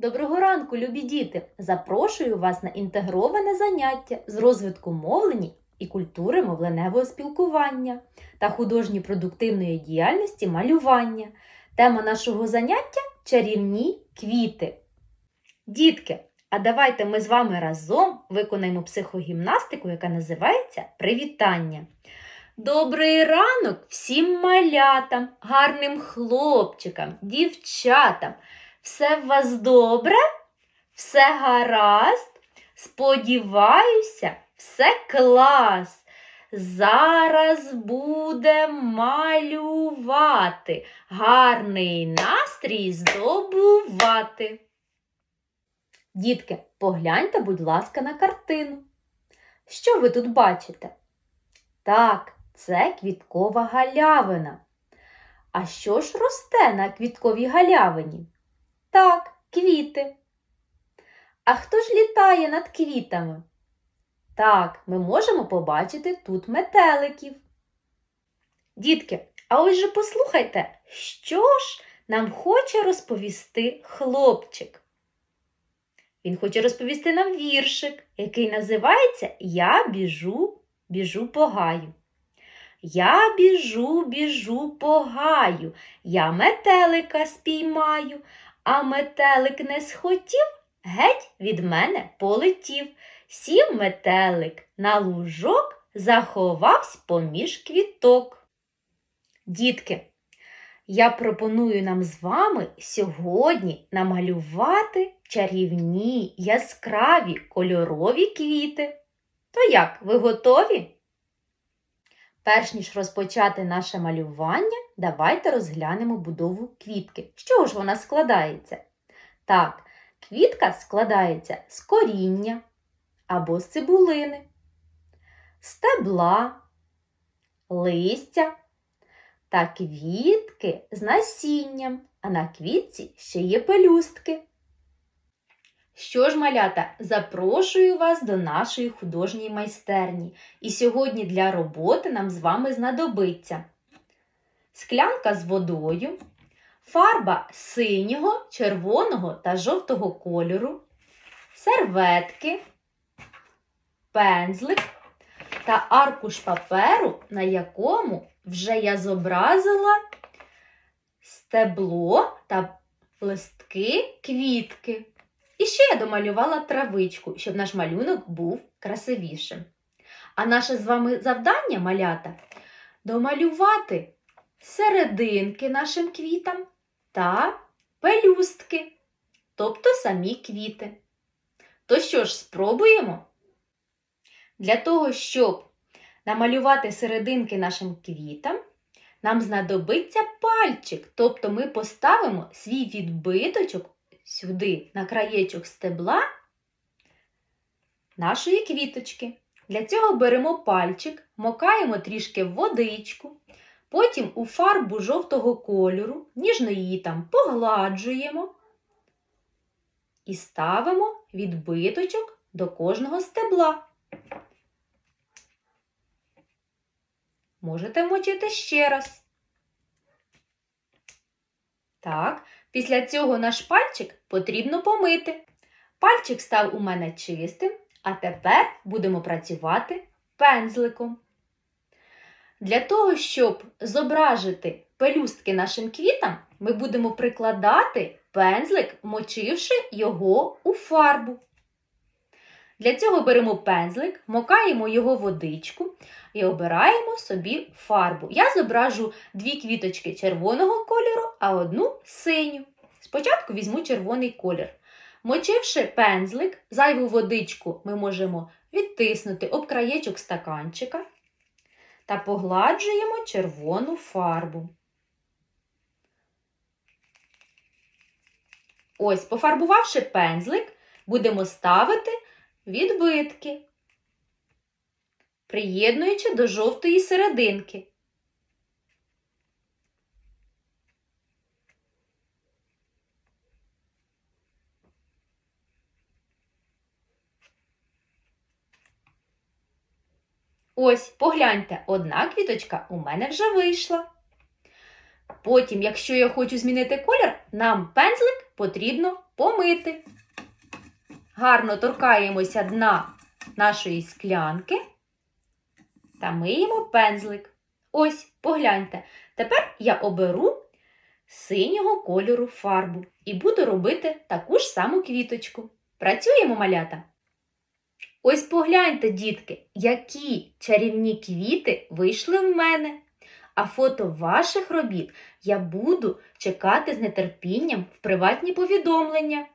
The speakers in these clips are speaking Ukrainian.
Доброго ранку, любі діти! Запрошую вас на інтегроване заняття з розвитку мовлені і культури мовленевого спілкування та художньо-продуктивної діяльності малювання. Тема нашого заняття чарівні квіти. Дітки, а давайте ми з вами разом виконаємо психогімнастику, яка називається Привітання. Добрий ранок всім малятам, гарним хлопчикам, дівчатам. Все в вас добре? Все гаразд? Сподіваюся, все клас. Зараз буде малювати, гарний настрій здобувати. Дітки, погляньте, будь ласка, на картину. Що ви тут бачите? Так, це квіткова галявина. А що ж росте на квітковій галявині? Так, квіти. А хто ж літає над квітами? Так, ми можемо побачити тут метеликів. Дітки, а ось же послухайте, що ж нам хоче розповісти хлопчик. Він хоче розповісти нам віршик, який називається Я біжу, біжу по гаю. Я біжу, біжу по гаю, я метелика спіймаю, а метелик не схотів, геть від мене полетів. Сів метелик на лужок, заховався поміж квіток. Дітки, я пропоную нам з вами сьогодні намалювати чарівні, яскраві кольорові квіти. То як, ви готові? Перш ніж розпочати наше малювання, давайте розглянемо будову квітки. З чого ж вона складається? Так, квітка складається з коріння або з цибулини, стебла, листя та квітки з насінням, а на квітці ще є пелюстки. Що ж, малята, запрошую вас до нашої художньої майстерні. І сьогодні для роботи нам з вами знадобиться склянка з водою, фарба синього, червоного та жовтого кольору, серветки, пензлик та аркуш паперу, на якому вже я зобразила стебло та листки квітки. І ще я домалювала травичку, щоб наш малюнок був красивішим. А наше з вами завдання, малята, домалювати серединки нашим квітам та пелюстки, тобто самі квіти. То що ж, спробуємо? Для того, щоб намалювати серединки нашим квітам, нам знадобиться пальчик, тобто ми поставимо свій відбиточок сюди на краєчок стебла нашої квіточки. Для цього беремо пальчик, мокаємо трішки водичку, потім у фарбу жовтого кольору, ніжно її там погладжуємо і ставимо відбиточок до кожного стебла. Можете мочити ще раз. Так, після цього наш пальчик потрібно помити. Пальчик став у мене чистим, а тепер будемо працювати пензликом. Для того, щоб зображити пелюстки нашим квітам, ми будемо прикладати пензлик, мочивши його у фарбу. Для цього беремо пензлик, мокаємо його водичку і обираємо собі фарбу. Я зображу дві квіточки червоного кольору, а одну синю. Спочатку візьму червоний колір. Мочивши пензлик, зайву водичку ми можемо відтиснути об краєчок стаканчика та погладжуємо червону фарбу. Ось, пофарбувавши пензлик, будемо ставити відбитки, приєднуючи до жовтої серединки. Ось, погляньте, одна квіточка у мене вже вийшла. Потім, якщо я хочу змінити колір, нам пензлик потрібно помити. Гарно торкаємося дна нашої склянки та миємо пензлик. Ось, погляньте. Тепер я оберу синього кольору фарбу і буду робити таку ж саму квіточку. Працюємо, малята. Ось погляньте, дітки, які чарівні квіти вийшли в мене. А фото ваших робіт я буду чекати з нетерпінням в приватні повідомлення.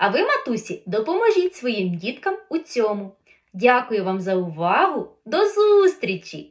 А ви, матусі, допоможіть своїм діткам у цьому. Дякую вам за увагу. До зустрічі!